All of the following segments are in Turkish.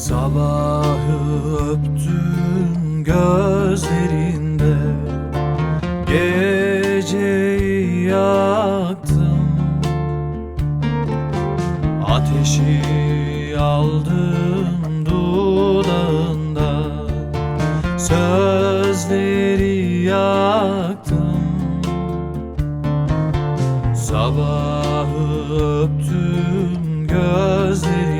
Sabahı öptüm gözlerinde Geceyi yaktım. Ateşi aldım dudağında Sözleri yaktım. Sabahı öptüm gözlerinde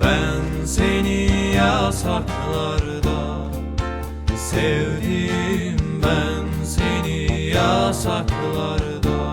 Ben seni yasaklarda Sevdim ben seni yasaklarda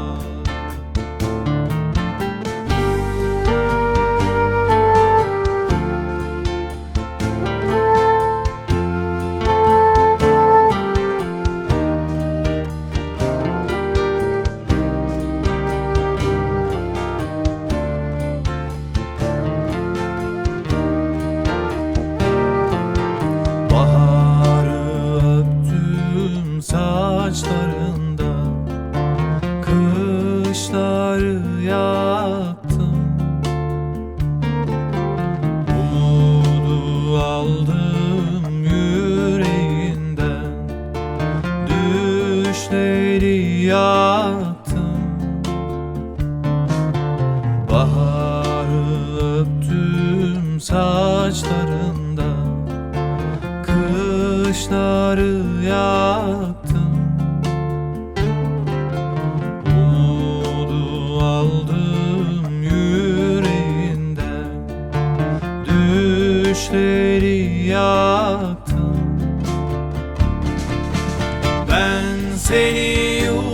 Yaktım Baharı öptüm saçlarında Kışları yaktım. Umudu aldım yüreğinden Düşleri yaktım. Ben seni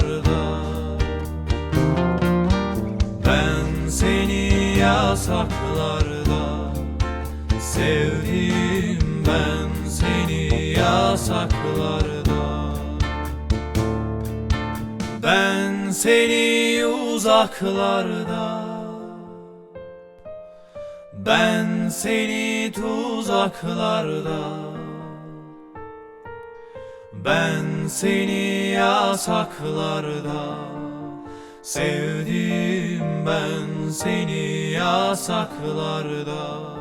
tuzaklarda Ben seni yasaklarda Sevdim ben seni yasaklarda. Ben seni uzaklarda Ben seni tuzaklarda Ben seni yasaklarda Sevdim ben seni yasaklarda